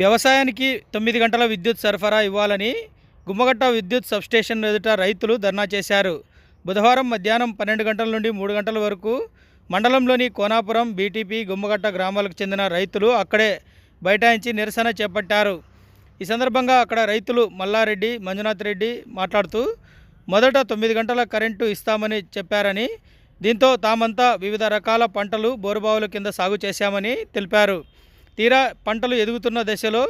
వ్యవసాయానికి తొమ్మిది గంటల విద్యుత్ సరఫరా ఇవ్వాలని గుమ్మగట్ట విద్యుత్ సబ్స్టేషన్ ఎదుట రైతులు ధర్నా చేశారు. బుధవారం మధ్యాహ్నం పన్నెండు గంటల నుండి మూడు గంటల వరకు మండలంలోని కోనాపురం బీటీపీ గుమ్మగట్ట గ్రామాలకు చెందిన రైతులు అక్కడే బైఠాయించి నిరసన చేపట్టారు. ఈ సందర్భంగా అక్కడ రైతులు మల్లారెడ్డి మంజునాథ్ రెడ్డి మాట్లాడుతూ మొదట తొమ్మిది గంటల కరెంటు ఇస్తామని చెప్పారని దీంతో తామంతా వివిధ రకాల పంటలు బోరుబావుల కింద సాగు చేశామని తెలిపారు. తీరా పంటలు ఎదుగుతున్న దశలో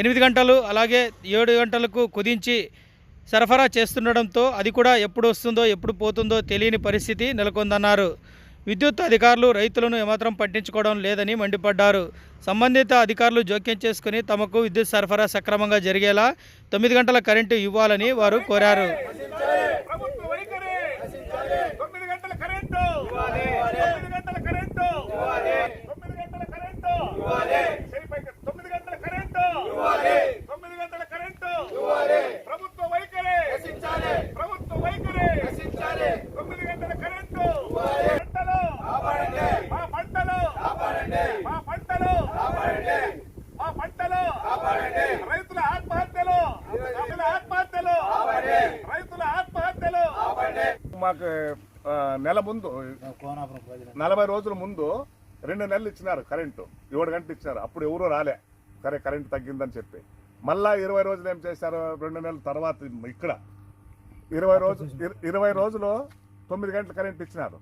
ఎనిమిది గంటలు అలాగే ఏడు గంటలకు కుదించి సరఫరా చేస్తుండడంతో అది కూడా ఎప్పుడు వస్తుందో ఎప్పుడు పోతుందో తెలియని పరిస్థితి నెలకొందన్నారు. విద్యుత్ అధికారులు రైతులను ఏమాత్రం పట్టించుకోవడం లేదని మండిపడ్డారు. సంబంధిత అధికారులు జోక్యం చేసుకుని తమకు విద్యుత్ సరఫరా సక్రమంగా జరిగేలా తొమ్మిది గంటల కరెంటు ఇవ్వాలని వారు కోరారు ప్రభుత్వ వైఖరి తొమ్మిది గంటల కరెంటు తొమ్మిది గంటల కరెంటు తొమ్మిది గంటల కరెంటు చేయి పైకి. తొమ్మిది గంటల కరెంటు తొమ్మిది గంటల కరెంటు ప్రభుత్వ వైఖరి ప్రభుత్వ వైఖరి తొమ్మిది గంటల కరెంటు పంటలు మా పంటలు మా పంటలు మా పంటలు రైతుల ఆత్మహత్యలు రైతుల ఆత్మహత్యలు రైతుల ఆత్మహత్యలు మాకు నెల ముందు నలభై రోజుల ముందు రెండు నెలలు ఇచ్చినారు కరెంటు. ఏడు గంటలు ఇచ్చినారు. అప్పుడు ఎవరూ రాలే. సరే కరెంటు తగ్గిందని చెప్పి. మళ్ళా ఇరవై రోజులు ఏం చేశారు? రెండు నెలల తర్వాత ఇక్కడ. ఇరవై రోజు ఇర- ఇరవై రోజులు తొమ్మిది గంటల కరెంట్ ఇచ్చినారు.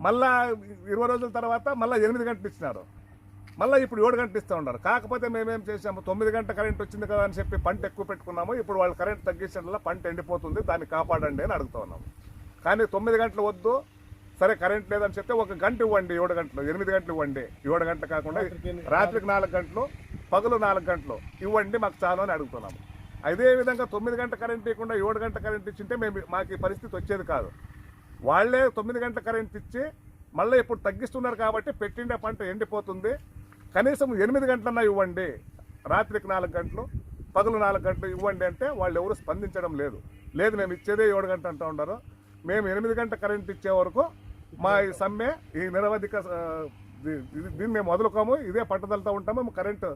మళ్ళా ఇరవై రోజుల తర్వాత మళ్ళీ ఎనిమిది గంటలు ఇచ్చినారు. మళ్ళీ ఇప్పుడు ఏడు గంటలు ఇస్తూ ఉన్నారు. కాకపోతే మేమేం చేసాము తొమ్మిది గంటల కరెంట్ వచ్చింది కదా అని చెప్పి పంట ఎక్కువ పెట్టుకున్నాము. ఇప్పుడు వాళ్ళు కరెంట్ తగ్గించడం వల్ల పంట ఎండిపోతుంది. దాన్ని కాపాడండి అని అడుగుతా ఉన్నాము. కానీ తొమ్మిది గంటలు వద్దు. సరే కరెంట్ లేదని చెప్తే ఒక గంట ఇవ్వండి ఏడు గంటలు. ఎనిమిది గంటలు ఇవ్వండి. ఏడు గంటలు కాకుండా రాత్రికి నాలుగు గంటలు పగలు నాలుగు గంటలు ఇవ్వండి మాకు చాలు అని అడుగుతున్నాము. అదే విధంగా తొమ్మిది గంటల కరెంట్ ఇవ్వకుండా ఏడు గంటల కరెంట్ ఇచ్చింటే మేము మాకు ఈ పరిస్థితి వచ్చేది కాదు. వాళ్ళే తొమ్మిది గంటల కరెంట్ ఇచ్చి మళ్ళీ ఇప్పుడు తగ్గిస్తున్నారు కాబట్టి పెట్టిండే పంట ఎండిపోతుంది. కనీసం ఎనిమిది గంటలన్నా ఇవ్వండి. రాత్రికి నాలుగు గంటలు పగలు నాలుగు గంటలు ఇవ్వండి అంటే వాళ్ళు ఎవరు స్పందించడం లేదు. లేదు మేము ఇచ్చేదే ఏడు గంటలు అంటూ ఉన్నారు మేము ఎనిమిది గంటల కరెంట్ ఇచ్చే వరకు మా ఈ సమ్మె ఈ నిరవధిక దీన్ని మేము వదులుకోము. ఇదే పట్టుదలతో ఉంటాము. మేము కరెంటు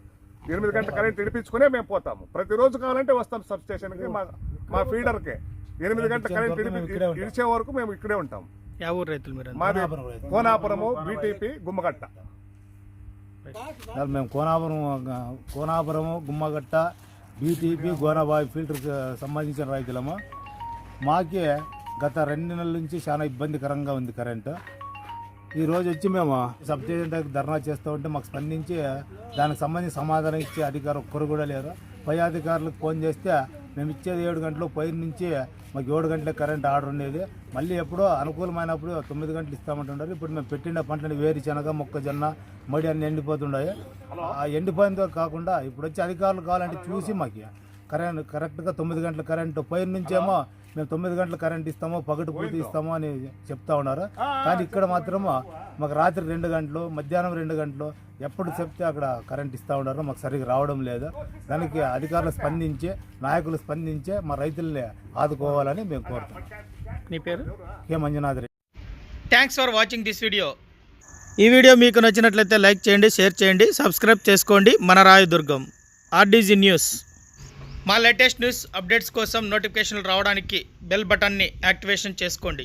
ఎనిమిది గంటల కరెంట్ ఇడిపించుకునే మేము పోతాము. ప్రతిరోజు కావాలంటే వస్తాం సబ్ స్టేషన్కి మా మా ఫీడర్కి. ఎనిమిది గంటల కరెంట్ ఇడిచే వరకు మేము ఇక్కడే ఉంటాం. మాది కోనాపురము బీటీపీ గుమ్మగట్ట. మేము కోనాపురం కోనాపురము గుమ్మగట్ట బీటీపీ గోనాబాయి ఫిల్టర్కి సంబంధించిన రైతులము. మాకే గత రెండు నెలల నుంచి చాలా ఇబ్బందికరంగా ఉంది కరెంటు. ఈరోజు వచ్చి మేము సబ్ స్టేషన్ దగ్గర ధర్నా చేస్తూ ఉంటే మాకు స్పందించి దానికి సంబంధించి సమాధానం ఇచ్చే అధికారం ఒక్కరు కూడా లేరు. పై అధికారులకు ఫోన్ చేస్తే మేము ఇచ్చేది ఏడు గంటలు పైరు నుంచి మాకు ఏడు గంటలకు కరెంట్ ఆర్డర్ ఉండేది. మళ్ళీ ఎప్పుడో అనుకూలమైనప్పుడు తొమ్మిది గంటలు ఇస్తామంటున్నారు ఇప్పుడు మేము పెట్టిన పంటని వేరుశనగ మొక్కజొన్న మడి అన్ని ఎండిపోతుండాయి. ఆ ఎండిపోయిందో కాకుండా ఇప్పుడు వచ్చి అధికారులు కావాలంటే చూసి మాకు కరెంట్ కరెక్ట్గా తొమ్మిది గంటల కరెంటు పైరు నుంచేమో మేము తొమ్మిది గంటల కరెంట్ ఇస్తాము పగటి పూర్తి ఇస్తాము అని చెప్తా ఉన్నారు. కానీ ఇక్కడ మాత్రము మాకు రాత్రి రెండు గంటలు మధ్యాహ్నం రెండు గంటలు ఎప్పుడు చెప్తే అక్కడ కరెంట్ ఇస్తూ ఉన్నారు మాకు సరిగ్గా రావడం లేదు. దానికి అధికారులు స్పందించి నాయకులు స్పందించి మా రైతుల్ని ఆదుకోవాలని మేము కోరుతున్నాం. నీ పేరు? K Manjunath Reddy. Thanks for watching this video ఈ వీడియో మీకు నచ్చినట్లయితే లైక్ చేయండి షేర్ చేయండి సబ్స్క్రైబ్ చేసుకోండి. మన రాయదుర్గం ఆర్డీజీ న్యూస్ మా లేటెస్ట్ న్యూస్ అప్డేట్స్ కోసం నోటిఫికేషన్లు రావడానికి బెల్ బటన్ని యాక్టివేషన్ చేసుకోండి.